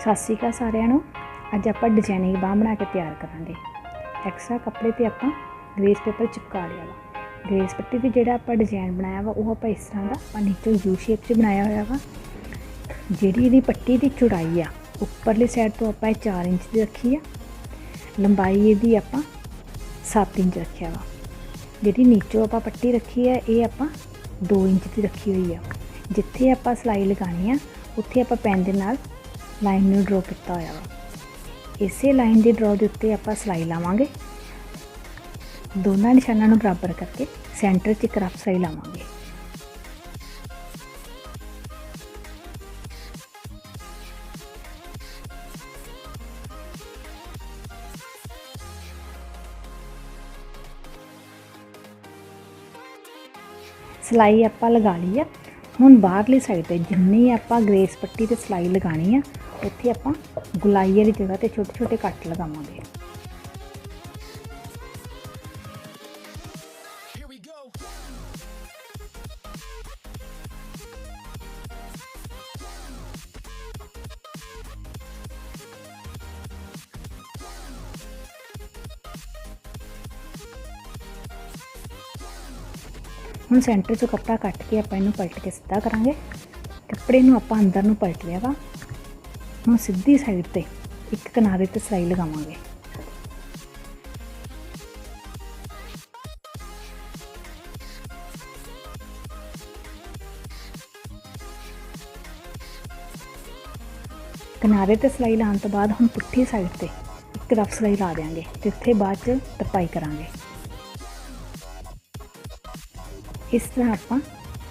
ਸਤਿ ਸ਼੍ਰੀ ਅਕਾਲ ਸਾਰਿਆਂ ਨੂੰ। ਅੱਜ ਆਪਾਂ ਡਿਜ਼ਾਈਨਿੰਗ ਬਾਂਹ ਬਣਾ ਕੇ ਤਿਆਰ ਕਰਾਂਗੇ। ਐਕਸਟਰਾ ਕੱਪੜੇ ਤੇ ਆਪਾਂ ਗ੍ਰੇਸ ਪੇਪਰ ਚਿਪਕਾ ਲਿਆ ਵਾ। ਗ੍ਰੇਸ ਪੱਟੀ ਤੇ ਜਿਹੜਾ ਆਪਾਂ ਡਿਜ਼ਾਈਨ ਬਣਾਇਆ ਵਾ, ਉਹ ਆਪਾਂ ਇਸ ਤਰ੍ਹਾਂ ਦਾ ਆਪਾਂ ਨੀਚੇ ਯੂ ਸ਼ੇਪ 'ਚ ਬਣਾਇਆ ਹੋਇਆ ਵਾ। ਜਿਹੜੀ ਇਹਦੀ ਪੱਟੀ ਦੀ ਚੌੜਾਈ ਆ, ਉੱਪਰਲੀ ਸਾਈਡ ਤੋਂ ਆਪਾਂ ਇਹ 4 ਇੰਚ ਦੀ ਰੱਖੀ ਆ। ਲੰਬਾਈ ਇਹਦੀ ਆਪਾਂ 7 ਇੰਚ ਰੱਖਿਆ ਵਾ। ਜਿਹੜੀ ਨੀਚੋਂ ਆਪਾਂ ਪੱਟੀ ਰੱਖੀ ਆ, ਇਹ ਆਪਾਂ 2 ਇੰਚ ਦੀ ਰੱਖੀ ਹੋਈ ਆ। ਜਿੱਥੇ ਆਪਾਂ ਸਲਾਈ ਲਗਾਣੀ ਆ, ਉੱਥੇ ਆਪਾਂ ਪੈਨ ਦੇ ਨਾਲ ਲਾਈਨ ਨੂੰ ਡਰਾ ਕੀਤਾ ਹੋਇਆ ਵਾ। ਇਸੇ ਲਾਈਨ ਦੇ ਡਰਾ ਦੇ ਉੱਤੇ ਆਪਾਂ ਸਲਾਈ ਲਾਵਾਂਗੇ। ਦੋਨਾਂ ਨਿਸ਼ਾਨਾਂ ਨੂੰ ਬਰਾਬਰ ਕਰਕੇ ਸੈਂਟਰ 'ਚ ਇੱਕ ਰਫ ਸਲਾਈ ਲਾਵਾਂਗੇ। ਸਲਾਈ ਆਪਾਂ ਲਗਾ ਲਈ ਆ। ਹੁਣ ਬਾਹਰਲੀ ਸਾਈਡ ਤੇ ਜਿੰਨੀ ਆਪਾਂ ਗ੍ਰੇਸ ਪੱਟੀ ਤੇ ਸਲਾਈ ਲਗਾਣੀ ਆ, ਉੱਥੇ ਆਪਾਂ ਗੁਲਾਈ ਵਾਲੀ ਜਗ੍ਹਾ ਤੇ ਛੋਟੇ ਛੋਟੇ ਕੱਟ ਲਗਾਵਾਂਗੇ। ਹੁਣ ਸੈਂਟਰ 'ਚੋਂ ਕੱਪੜਾ ਕੱਟ ਕੇ ਆਪਾਂ ਇਹਨੂੰ ਪਲਟ ਕੇ ਸਿੱਧਾ ਕਰਾਂਗੇ। ਕੱਪੜੇ ਨੂੰ ਆਪਾਂ ਅੰਦਰ ਨੂੰ ਪਲਟ ਲਿਆ ਵਾ। ਹੁਣ ਸਿੱਧੀ ਸਾਈਡ ਤੇ ਇੱਕ ਕਿਨਾਰੇ ਤੇ ਸਿਲਾਈ ਲਗਾਵਾਂਗੇ। ਕਿਨਾਰੇ ਤੇ ਸਿਲਾਈ ਲਾਉਣ ਤੋਂ ਬਾਅਦ ਹੁਣ ਪੁੱਠੀ ਸਾਈਡ ਤੇ ਇੱਕ ਰਫ ਸਿਲਾਈ ਲਾ ਦਿਆਂਗੇ ਤੇ ਉੱਥੇ ਬਾਅਦ ਚ ਤਰਪਾਈ ਕਰਾਂਗੇ। ਇਸ ਤਰ੍ਹਾਂ ਆਪਾਂ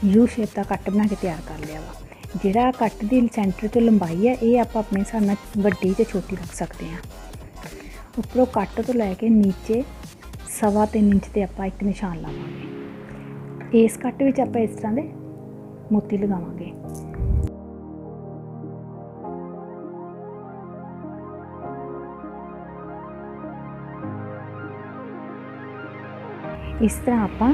ਯੂ ਸ਼ੇਪ ਦਾ ਕੱਟ ਬਣਾ ਕੇ ਤਿਆਰ ਕਰ ਲਿਆ ਵਾ। ਜਿਹੜਾ ਕੱਟ ਦੀ ਸੈਂਟਰ ਤੋਂ ਲੰਬਾਈ ਹੈ ਇਹ ਆਪਾਂ ਆਪਣੇ ਹਿਸਾਬ ਨਾਲ ਵੱਡੀ ਤੇ ਛੋਟੀ ਰੱਖ ਸਕਦੇ ਹਾਂ। ਉੱਪਰੋਂ ਕੱਟ ਤੋਂ ਲੈ ਕੇ ਨੀਚੇ ਸਵਾ ਤਿੰਨ ਇੰਚ ਤੇ ਆਪਾਂ ਇੱਕ ਨਿਸ਼ਾਨ ਲਾਵਾਂਗੇ। ਇਸ ਕੱਟ ਵਿੱਚ ਆਪਾਂ ਇਸ ਤਰ੍ਹਾਂ ਦੇ ਮੋਤੀ ਲਗਾਵਾਂਗੇ। ਇਸ ਤਰ੍ਹਾਂ ਆਪਾਂ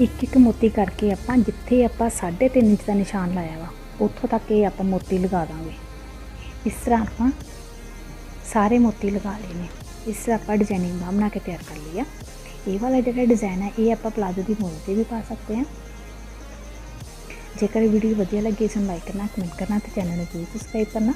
ਇੱਕ ਇੱਕ ਮੋਤੀ ਕਰਕੇ ਆਪਾਂ ਜਿੱਥੇ ਆਪਾਂ 3.5 ਇੰਚ ਦਾ ਨਿਸ਼ਾਨ ਲਾਇਆ ਵਾ, ਉੱਥੋਂ ਤੱਕ ਇਹ ਆਪਾਂ ਮੋਤੀ ਲਗਾ ਦਾਂਗੇ। ਇਸ ਤਰ੍ਹਾਂ ਆਪਾਂ ਸਾਰੇ ਮੋਤੀ ਲਗਾ ਲਏ ਨੇ। ਇਸ ਤਰ੍ਹਾਂ ਆਪਾਂ ਡਿਜ਼ਾਈਨਿੰਗ ਬਾਂਹ ਬਣਾ ਕੇ ਤਿਆਰ ਕਰ ਲਈ ਆ। ਇਹ ਵਾਲਾ ਜਿਹੜਾ ਡਿਜ਼ਾਈਨ ਹੈ ਇਹ ਆਪਾਂ ਪਲਾਜ਼ੋ ਦੀ ਮੋੜ ਤੇ ਵੀ ਪਾ ਸਕਦੇ ਹਾਂ ਜੇਕਰ ਵੀਡੀਓ ਵਧੀਆ ਲੱਗੀ, ਇਸ ਨੂੰ ਲਾਈਕ ਕਰਨਾ ਕਮੈਂਟ ਕਰਨਾ ਤੇ ਚੈਨਲ ਨੂੰ ਜ਼ਰੂਰ ਸਬਸਕ੍ਰਾਈਬ ਕਰਨਾ।